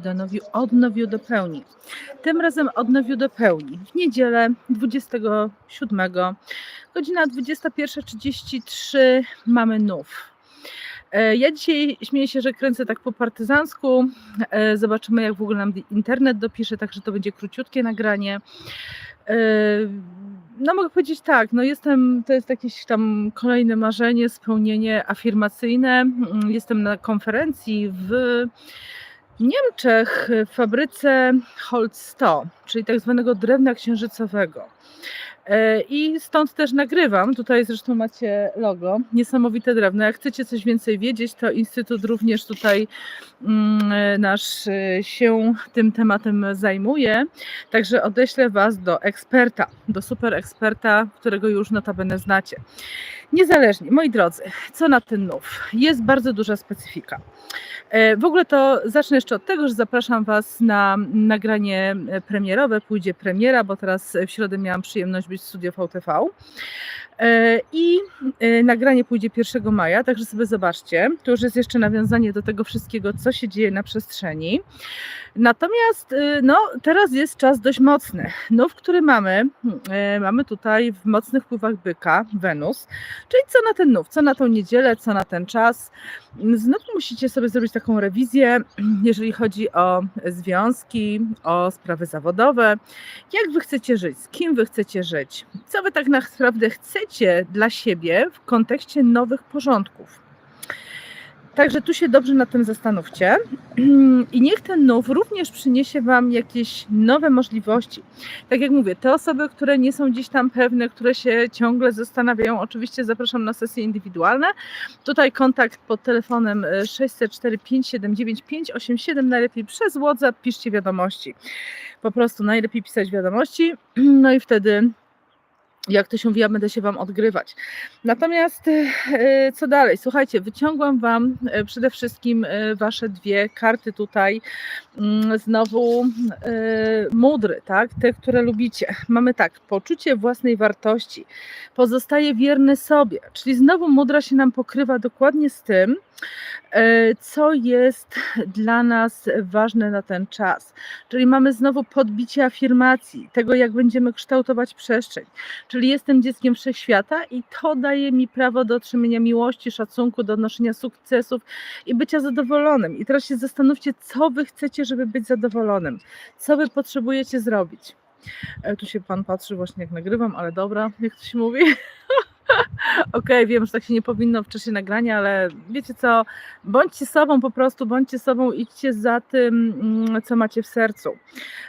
donowił, odnowił do pełni. Tym razem odnowił do pełni. W niedzielę 27, godzina 21.33 mamy nów. E, Ja dzisiaj śmieję się, że kręcę tak po partyzancku. E, Zobaczymy, jak w ogóle nam internet dopisze, także to będzie króciutkie nagranie. E, No mogę powiedzieć tak, no jestem, to jest jakieś tam kolejne marzenie, spełnienie afirmacyjne. Mm, Jestem na konferencji w Niemczech, w fabryce Holz 100, czyli tak zwanego drewna księżycowego. E, I stąd też nagrywam. Tutaj zresztą macie logo. Niesamowite drewno. Jak chcecie coś więcej wiedzieć, to Instytut również tutaj mm, e, nasz e, się tym tematem zajmuje. Także odeślę Was do eksperta, do super eksperta, którego już notabene znacie. Niezależnie, moi drodzy, co na ten nów? Jest bardzo duża specyfika. E, W ogóle to zacznę jeszcze od tego, że zapraszam Was na nagranie e, premierowe. Pójdzie premiera, bo teraz w środę miałam przyjemność być w studio VTV. E, I e, nagranie pójdzie 1 maja, także sobie zobaczcie. To już jest jeszcze nawiązanie do tego wszystkiego, co się dzieje na przestrzeni. Natomiast e, no, teraz jest czas dość mocny. Nów, który mamy, mamy tutaj w mocnych wpływach byka, Wenus. Czyli co na ten nów, co na tą niedzielę, co na ten czas. Znów musicie sobie zrobić taką rewizję, jeżeli chodzi o związki, o sprawy zawodowe. Jak wy chcecie żyć, z kim wy chcecie żyć, co wy tak naprawdę chcecie dla siebie w kontekście nowych porządków. Także tu się dobrze nad tym zastanówcie i niech ten nów również przyniesie Wam jakieś nowe możliwości. Tak jak mówię, te osoby, które nie są gdzieś tam pewne, które się ciągle zastanawiają, oczywiście zapraszam na sesje indywidualne. Tutaj kontakt pod telefonem e, 604 579 587, najlepiej przez WhatsApp, piszcie wiadomości. Po prostu najlepiej pisać wiadomości, no i wtedy jak to się mówi, ja będę się Wam odgrywać. Natomiast e, co dalej? Słuchajcie, wyciągłam Wam e, przede wszystkim e, Wasze dwie karty tutaj. Mm, Znowu mudry, tak? Te, które lubicie. Mamy tak, poczucie własnej wartości. Pozostaje wierny sobie. Czyli znowu mudra się nam pokrywa dokładnie z tym, co jest dla nas ważne na ten czas. Czyli mamy znowu podbicie afirmacji, tego jak będziemy kształtować przestrzeń. Czyli jestem dzieckiem wszechświata i to daje mi prawo do otrzymania miłości, szacunku, do odnoszenia sukcesów i bycia zadowolonym. I teraz się zastanówcie, co wy chcecie, żeby być zadowolonym, co wy potrzebujecie zrobić. E, Tu się pan patrzy właśnie jak nagrywam, ale dobra, jak to się mówi. Okej, wiem, że tak się nie powinno w czasie nagrania, ale wiecie co, bądźcie sobą po prostu, bądźcie sobą, idźcie za tym, mm, co macie w sercu.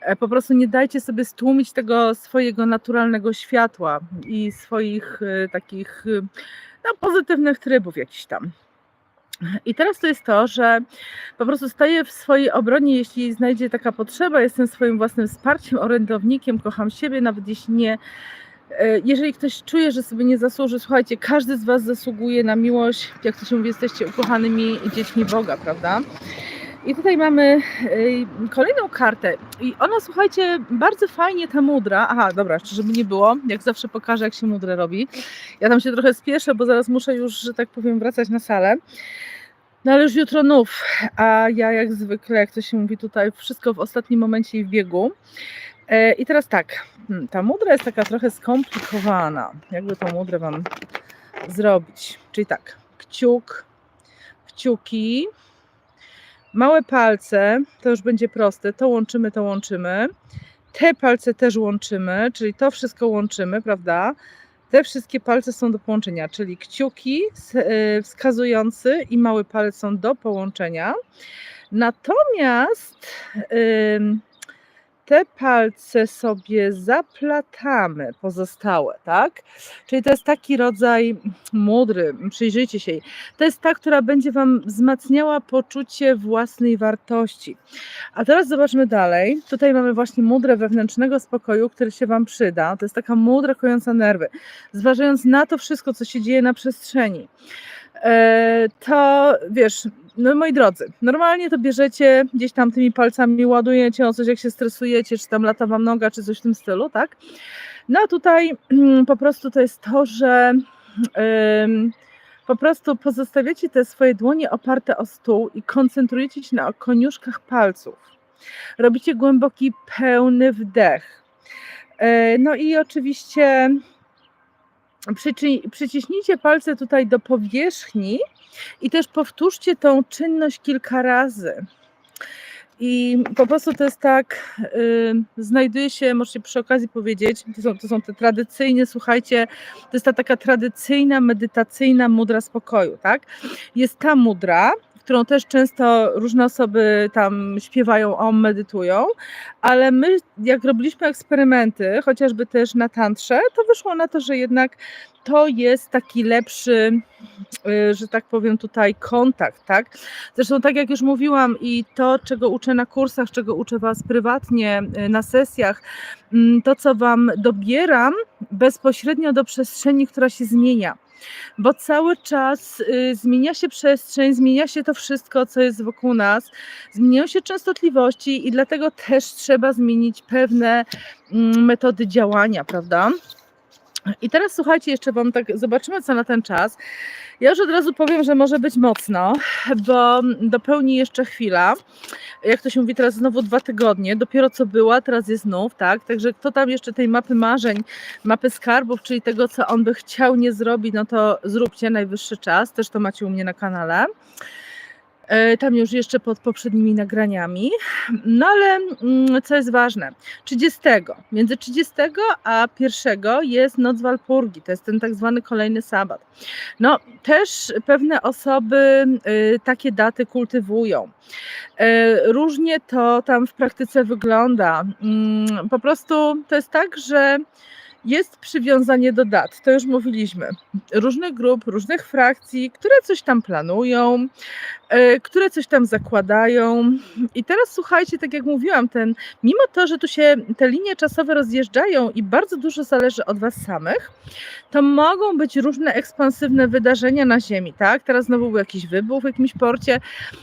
E, Po prostu nie dajcie sobie stłumić tego swojego naturalnego światła i swoich e, takich e, no, pozytywnych trybów jakichś tam. I teraz to jest to, że po prostu staję w swojej obronie, jeśli znajdzie taka potrzeba, jestem swoim własnym wsparciem, orędownikiem, kocham siebie, nawet jeśli nie. E, Jeżeli ktoś czuje, że sobie nie zasłuży, słuchajcie, każdy z Was zasługuje na miłość, jak to się mówi, jesteście ukochanymi dziećmi Boga, prawda? I tutaj mamy e, kolejną kartę. I ona, słuchajcie, bardzo fajnie ta mudra. Aha, dobra, żeby nie było, jak zawsze pokażę, jak się mudrę robi. Ja tam się trochę spieszę, bo zaraz muszę już, że tak powiem, wracać na salę. No ale już jutro nów, a ja jak zwykle, jak to się mówi tutaj, wszystko w ostatnim momencie i w biegu. E, I teraz tak, hmm, ta mudra jest taka trochę skomplikowana. Jakby tą mudrę Wam zrobić? Czyli tak, kciuk, kciuki, małe palce, to już będzie proste, to łączymy, to łączymy. Te palce też łączymy, czyli to wszystko łączymy, prawda? Te wszystkie palce są do połączenia, czyli kciuki y, wskazujący i mały palec są do połączenia. Natomiast ym, te palce sobie zaplatamy pozostałe, tak? Czyli to jest taki rodzaj mudry, przyjrzyjcie się jej. To jest ta, która będzie Wam wzmacniała poczucie własnej wartości. A teraz zobaczmy dalej. Tutaj mamy właśnie mudrę wewnętrznego spokoju, który się Wam przyda. To jest taka mudra kojąca nerwy. Zważając na to wszystko, co się dzieje na przestrzeni, e, to wiesz, no moi drodzy, normalnie to bierzecie gdzieś tam tymi palcami, ładujecie o coś, jak się stresujecie, czy tam lata Wam noga, czy coś w tym stylu, tak? No tutaj mm, po prostu to jest to, że po prostu pozostawiacie te swoje dłonie oparte o stół i koncentrujecie się na koniuszkach palców. Robicie głęboki, pełny wdech. E, No i oczywiście przyci- przyciśnijcie palce tutaj do powierzchni i też powtórzcie tą czynność kilka razy. I po prostu to jest tak, y, znajduje się, możecie przy okazji powiedzieć, to są, to są te tradycyjne, słuchajcie, to jest ta taka tradycyjna, medytacyjna mudra spokoju, tak? Jest ta mudra, którą też często różne osoby tam śpiewają, o, medytują, ale my, jak robiliśmy eksperymenty, chociażby też na tantrze, to wyszło na to, że jednak to jest taki lepszy, y, że tak powiem tutaj, kontakt, tak? Zresztą tak jak już mówiłam i to, czego uczę na kursach, czego uczę Was prywatnie y, na sesjach, mm, to co Wam dobieram bezpośrednio do przestrzeni, która się zmienia. Bo cały czas y, zmienia się przestrzeń, zmienia się to wszystko, co jest wokół nas, zmieniają się częstotliwości i dlatego też trzeba zmienić pewne mm, metody działania, prawda? I teraz słuchajcie, jeszcze Wam tak zobaczymy, co na ten czas. Ja już od razu powiem, że może być mocno, bo dopełni jeszcze chwila. Jak to się mówi, teraz znowu dwa tygodnie. Dopiero co była, teraz jest znów, tak? Także kto tam jeszcze tej mapy marzeń, mapy skarbów, czyli tego, co on by chciał nie zrobić, no to zróbcie najwyższy czas. Też to macie u mnie na kanale. E, Tam już jeszcze pod poprzednimi nagraniami. No ale mm, co jest ważne, 30, między 30 a 1 jest noc Walpurgi, to jest ten tak zwany kolejny sabat. No też pewne osoby y, takie daty kultywują. E, Różnie to tam w praktyce wygląda. Mm, Po prostu to jest tak, że jest przywiązanie do dat, to już mówiliśmy. Różnych grup, różnych frakcji, które coś tam planują, e, które coś tam zakładają. I teraz słuchajcie, tak jak mówiłam, ten, mimo to, że tu się te linie czasowe rozjeżdżają i bardzo dużo zależy od Was samych, to mogą być różne ekspansywne wydarzenia na Ziemi, tak? Teraz znowu był jakiś wybuch w jakimś porcie.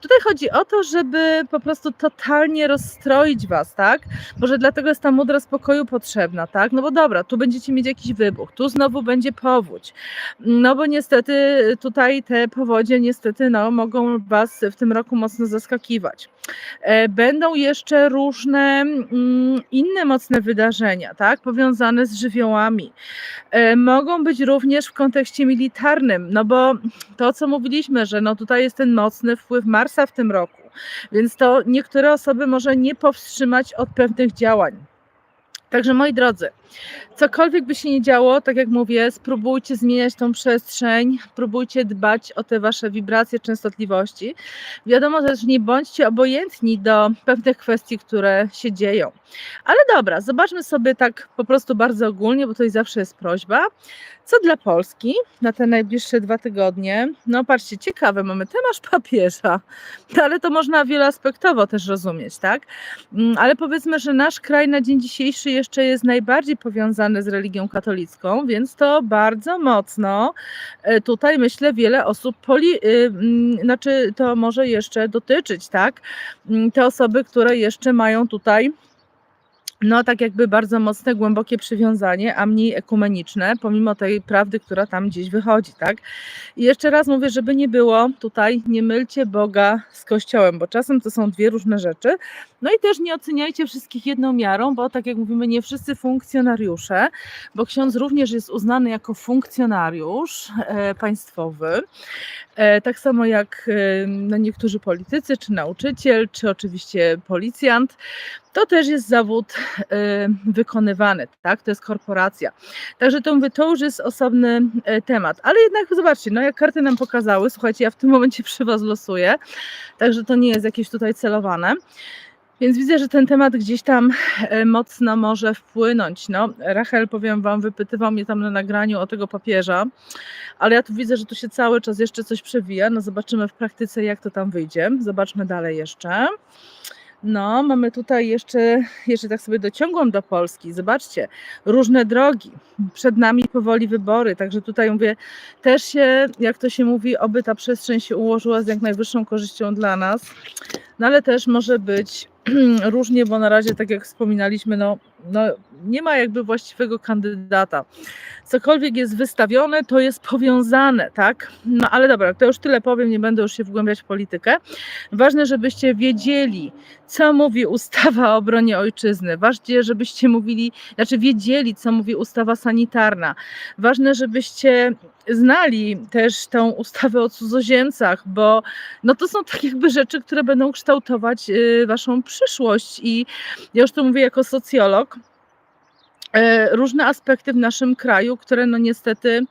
Tutaj chodzi o to, żeby po prostu totalnie rozstroić Was, tak? Może dlatego jest ta mudra spokoju potrzebna, tak? No bo dobra, tu będziecie mieć jakiś wybuch, tu znowu będzie powódź. No bo niestety tutaj te powodzie niestety no, mogą Was w tym roku mocno zaskakiwać. E, Będą jeszcze różne mm, inne mocne wydarzenia, tak? Powiązane z żywiołami. E, Mogą być również w kontekście militarnym, no bo to, co mówiliśmy, że no tutaj jest ten mocny wpływ Marsa w tym roku, więc to niektóre osoby może nie powstrzymać od pewnych działań. Także moi drodzy, cokolwiek by się nie działo, tak jak mówię, spróbujcie zmieniać tą przestrzeń, próbujcie dbać o te wasze wibracje, częstotliwości. Wiadomo też, nie bądźcie obojętni do pewnych kwestii, które się dzieją. Ale dobra, zobaczmy sobie tak po prostu bardzo ogólnie, bo to zawsze jest prośba. Co dla Polski na te najbliższe dwa tygodnie? No patrzcie, ciekawe, mamy temat papieża, no, ale to można wieloaspektowo też rozumieć, tak? Mm, Ale powiedzmy, że nasz kraj na dzień dzisiejszy jeszcze jest najbardziej powiązany z religią katolicką, więc to bardzo mocno e, tutaj myślę wiele osób poli, y, mm, znaczy to może jeszcze dotyczyć, tak? Mm, Te osoby, które jeszcze mają tutaj no tak jakby bardzo mocne, głębokie przywiązanie, a mniej ekumeniczne, pomimo tej prawdy, która tam gdzieś wychodzi, tak? I jeszcze raz mówię, żeby nie było tutaj, nie mylcie Boga z Kościołem, bo czasem to są dwie różne rzeczy. No i też nie oceniajcie wszystkich jedną miarą, bo tak jak mówimy, nie wszyscy funkcjonariusze, bo ksiądz również jest uznany jako funkcjonariusz e, państwowy, e, tak samo jak e, no, niektórzy politycy, czy nauczyciel, czy oczywiście policjant. To też jest zawód wykonywany, tak? To jest korporacja. Także to mówię, to już jest osobny temat. Ale jednak zobaczcie, no jak karty nam pokazały, słuchajcie, ja w tym momencie przy Was losuję, także to nie jest jakieś tutaj celowane. Więc widzę, że ten temat gdzieś tam e, mocno może wpłynąć. No, Rachel, powiem Wam, wypytywał mnie tam na nagraniu o tego papieża, ale ja tu widzę, że tu się cały czas jeszcze coś przewija. No, zobaczymy w praktyce, jak to tam wyjdzie. Zobaczmy dalej jeszcze. No, mamy tutaj jeszcze, jeszcze tak sobie dociągłam do Polski. Zobaczcie, różne drogi. Przed nami powoli wybory, także tutaj mówię, też się, jak to się mówi, oby ta przestrzeń się ułożyła z jak najwyższą korzyścią dla nas. No ale też może być różnie, bo na razie, tak jak wspominaliśmy, no, no nie ma jakby właściwego kandydata. Cokolwiek jest wystawione, to jest powiązane, tak? No ale dobra, to już tyle powiem, nie będę już się wgłębiać w politykę. Ważne, żebyście wiedzieli, co mówi ustawa o obronie ojczyzny. Ważne, żebyście mówili, znaczy wiedzieli, co mówi ustawa sanitarna. Ważne, żebyście znali też tą ustawę o cudzoziemcach, bo no to są tak jakby rzeczy, które będą kształtować y, waszą przyszłość. I ja już to mówię jako socjolog, różne aspekty w naszym kraju, które no niestety,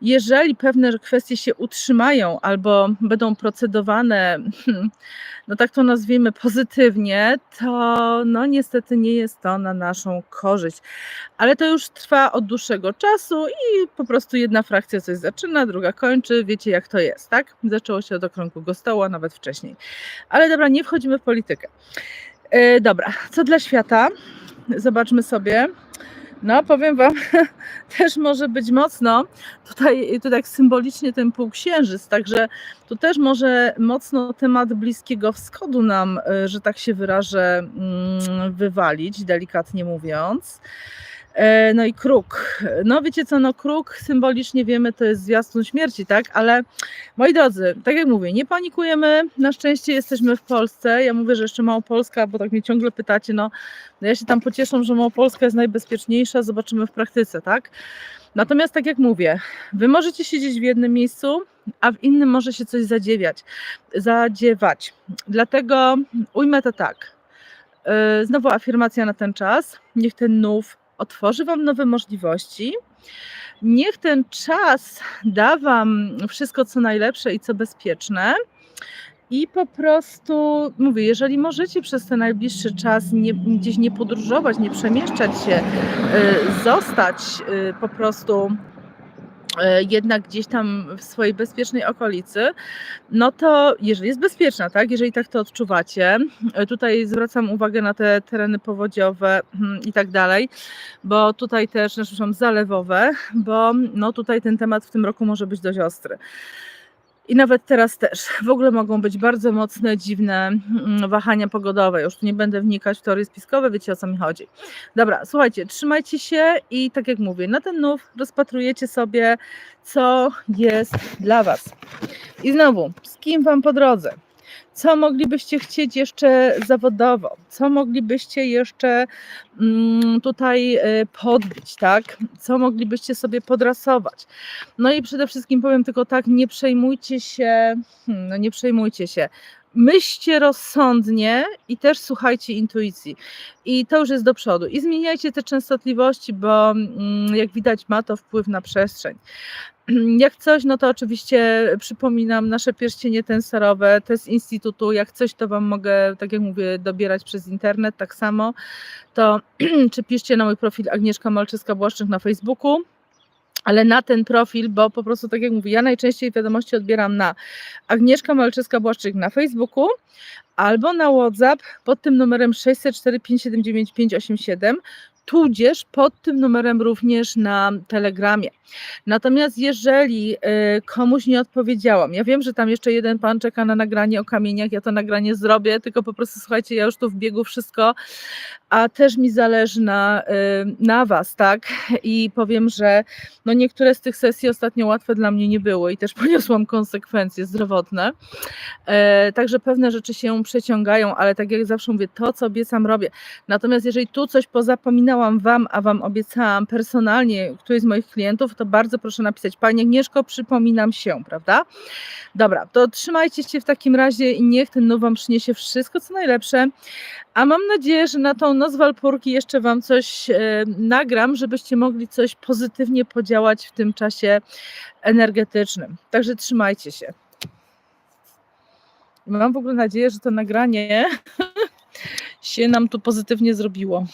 jeżeli pewne kwestie się utrzymają albo będą procedowane, no tak to nazwijmy pozytywnie, to no niestety nie jest to na naszą korzyść. Ale to już trwa od dłuższego czasu i po prostu jedna frakcja coś zaczyna, druga kończy. Wiecie jak to jest, tak? Zaczęło się od okrągłego stołu, a nawet wcześniej. Ale dobra, nie wchodzimy w politykę. E, dobra, co dla świata? Zobaczmy sobie. No, powiem Wam, też może być mocno. Tutaj to tak symbolicznie ten półksiężyc, także tu też może mocno temat Bliskiego Wschodu nam, e, że tak się wyrażę, mm, wywalić, delikatnie mówiąc. E, No i kruk. No wiecie co, no kruk symbolicznie wiemy, to jest zwiastun śmierci, tak? Ale moi drodzy, tak jak mówię, nie panikujemy. Na szczęście jesteśmy w Polsce. Ja mówię, że jeszcze Małopolska, bo tak mnie ciągle pytacie, no, no ja się tam pocieszę, że Małopolska jest najbezpieczniejsza, zobaczymy w praktyce, tak? Natomiast tak jak mówię, wy możecie siedzieć w jednym miejscu, a w innym może się coś zadziewiać, zadziewać. Dlatego ujmę to tak. Yy, Znowu afirmacja na ten czas. Niech ten nów otworzy Wam nowe możliwości. Niech ten czas da Wam wszystko, co najlepsze i co bezpieczne. I po prostu mówię, jeżeli możecie przez ten najbliższy czas nie, gdzieś nie podróżować, nie przemieszczać się, y, zostać y, po prostu jednak gdzieś tam w swojej bezpiecznej okolicy, no to jeżeli jest bezpieczna, tak, jeżeli tak to odczuwacie, y, tutaj zwracam uwagę na te tereny powodziowe hmm, i tak dalej, bo tutaj też, przepraszam, zalewowe, bo no tutaj ten temat w tym roku może być dość ostry. I nawet teraz też. W ogóle mogą być bardzo mocne, dziwne mm, wahania pogodowe. Już tu nie będę wnikać w teorie spiskowe, wiecie o co mi chodzi. Dobra, słuchajcie, trzymajcie się i tak jak mówię, na ten nów rozpatrujecie sobie, co jest dla Was. I znowu, z kim Wam po drodze? Co moglibyście chcieć jeszcze zawodowo? Co moglibyście jeszcze mm, tutaj y, podbić, tak? Co moglibyście sobie podrasować? No i przede wszystkim powiem tylko tak, nie przejmujcie się, hmm, no nie przejmujcie się. Myślcie rozsądnie i też słuchajcie intuicji. I to już jest do przodu. I zmieniajcie te częstotliwości, bo mm, jak widać, ma to wpływ na przestrzeń. Jak coś, no to oczywiście przypominam nasze pierścienie tenserowe, to z Instytutu. Jak coś, to Wam mogę, tak jak mówię, dobierać przez internet, tak samo. To czy piszcie na mój profil Agnieszka Malczyska-Błaszczyk na Facebooku, ale na ten profil, bo po prostu tak jak mówię, ja najczęściej wiadomości odbieram na Agnieszka Malczyska-Błaszczyk na Facebooku albo na WhatsApp pod tym numerem 604 579 587 tudzież pod tym numerem również na Telegramie. Natomiast jeżeli y, komuś nie odpowiedziałam, ja wiem, że tam jeszcze jeden pan czeka na nagranie o kamieniach, ja to nagranie zrobię, tylko po prostu słuchajcie, ja już tu w biegu wszystko, a też mi zależy na, y, na was, tak? I powiem, że no niektóre z tych sesji ostatnio łatwe dla mnie nie było i też poniosłam konsekwencje zdrowotne. E, Także pewne rzeczy się przeciągają, ale tak jak zawsze mówię, to co obiecam robię. Natomiast jeżeli tu coś pozapominałam Wam, a Wam obiecałam personalnie któryś z moich klientów, to bardzo proszę napisać, Pani Agnieszko, przypominam się, prawda? Dobra, to trzymajcie się w takim razie i niech ten now Wam przyniesie wszystko, co najlepsze. A mam nadzieję, że na tą noc Walpurgi jeszcze Wam coś e, nagram, żebyście mogli coś pozytywnie podziałać w tym czasie energetycznym. Także trzymajcie się. Mam w ogóle nadzieję, że to nagranie się nam tu pozytywnie zrobiło.